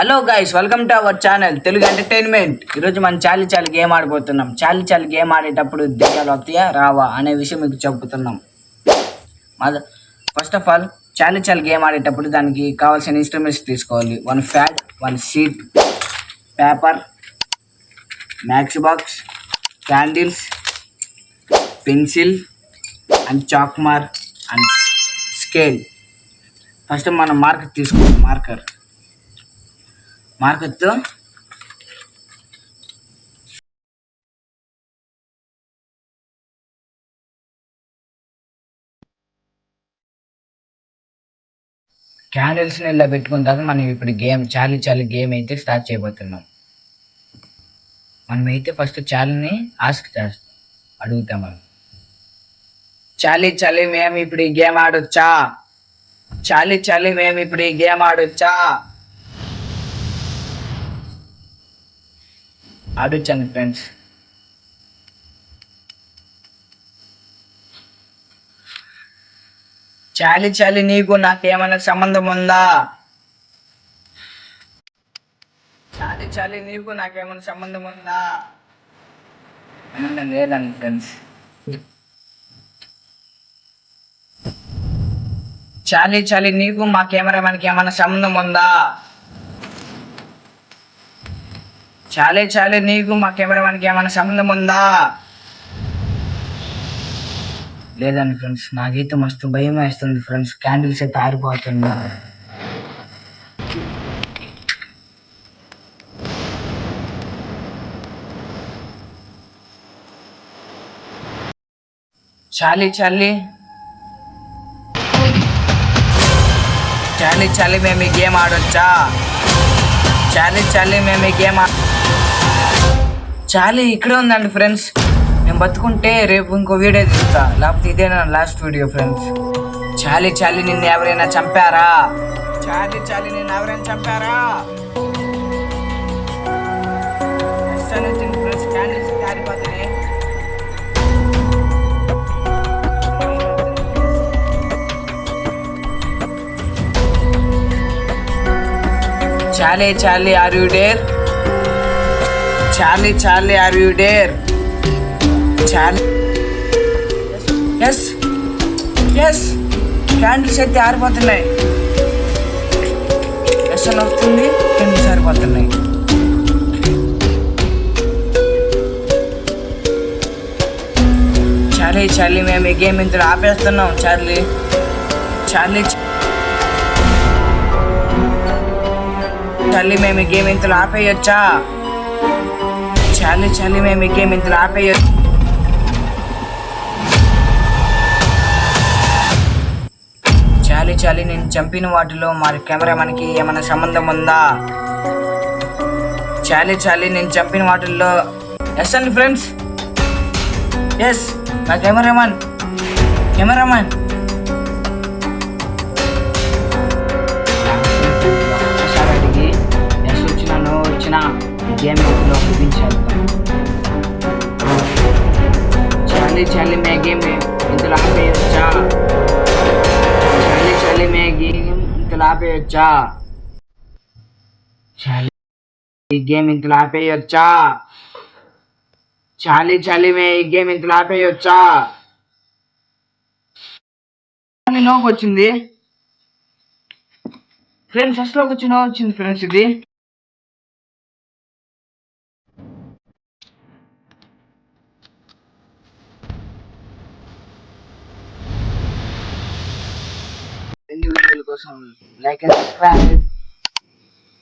Hello guys welcome to our channel Telugu entertainment ఈరోజు మనం చాలి చాలి గేమ్ ఆడిపోతున్నాం? చాలి చాలి గేమ్ ఆడేటప్పుడు దెయ్యాలు వస్తాయా రావా అనే విషయం మీకు చెబుతున్నాం. ఫస్ట్ ఆఫ్ ఆల్ చాలి చాలి గేమ్ ఆడేటప్పుడు దానికి కావాల్సిన ఇన్స్ట్రుమెంట్స్ తీసుకోవాలి. One fat one sheet paper max box candles pencil and chalk mark and scale first మనం మార్కర్ తీసుకోవాలి మార్కర్ మార్కర్తో క్యాండిల్స్ని ఇలా పెట్టుకున్న తర్వాత మనం ఇప్పుడు గేమ్ చాలి చాలి గేమ్ అయితే స్టార్ట్ చేయబోతున్నాం. మనం అయితే ఫస్ట్ చాలీని ఆస్క్ చేస్తాం అడుగుతాం మనం. చాలి చాలి మేము ఇప్పుడు ఈ గేమ్ ఆడొచ్చా? చాలి చాలి మేము ఇప్పుడు ఈ గేమ్ ఆడొచ్చా? ఆడొచ్చాను ఫ్రెండ్స్. చాలి చాలి నీకు నాకేమైనా సంబంధం ఉందా? చాలి చాలి నీకు నాకేమైనా సంబంధం ఉందా? లేదండి ఫ్రెండ్స్. చాలి చాలి నీకు మా కెమెరామెన్కి ఏమైనా సంబంధం ఉందా? చాలే చాలే నీకు మా కెమెరామెన్కి ఏమైనా సంబంధం ఉందా? లేదండి ఫ్రెండ్స్ నాకైతే మస్తు భయం వేస్తుంది ఫ్రెండ్స్ క్యాండిల్స్ అయితే ఆరిపోతుంది చాలి చాలి. చాలి చాలి మేము ఈ గేమ్ ఆడొచ్చా? చాలి చాలి మేము ఈ గేమ్ ఆడ చాలీ ఇక్కడే ఉందండి ఫ్రెండ్స్. నేను బతుకుంటే రేపు ఇంకో వీడియో తీస్తా. లేకపోతే ఇదే నా లాస్ట్ వీడియో ఫ్రెండ్స్ చాలి చాలి నిన్ను ఎవరైనా చంపారా? చాలీ చాలి నిన్ను ఎవరైనా చంపారా? Next time చాలే చాలే are you dare Charlie Charlie are you dare చాలే ఎస్ ఎస్ క్యాండిల్స్ అయితే ఆరిపోతున్నాయి. ఎస్ అని వస్తుంది క్యాండిల్స్ ఆరిపోతున్నాయి చార్లీ చార్లీ మేము ఈ గేమ్ ఇంత ఆపేస్తున్నాం చార్లీ చార్లీ చార్లీ మేము ఈ గేమ్ ఇంతలో ఆపేయొచ్చా? చాలీ చాలు మేము ఈ గేమ్ ఇంతలో ఆపేయచ్చు చాలీ చాలి నేను చంపిన వాటిలో మరి కెమెరామెన్కి ఏమైనా సంబంధం ఉందా? చాలీ చాలి నేను చంపిన వాటిల్లో ఎస్ అండి ఫ్రెండ్స్. ఎస్ నా కెమెరామన్ కెమెరామన్ ఒక్కసారి అడిగి ఎస్ వచ్చినా నో వచ్చినా చాలీ చాలీ మే గేమ్ ఇంతలో ఆపేయచ్చా చాలి చాలి మే గేమ్ ఇంతలో ఆపేయచ్చా చాలీ ఈ గేమ్ ఇంతలో ఆపేయచ్చా చాలి చాలి మే ఈ గేమ్ ఇంతలో ఆపేయొచ్చా నోకి వచ్చింది ఫ్రెండ్స్ ఫస్ట్లోకి వచ్చి నోకి వచ్చింది ఫ్రెండ్స్ ఇది go some like and subscribe.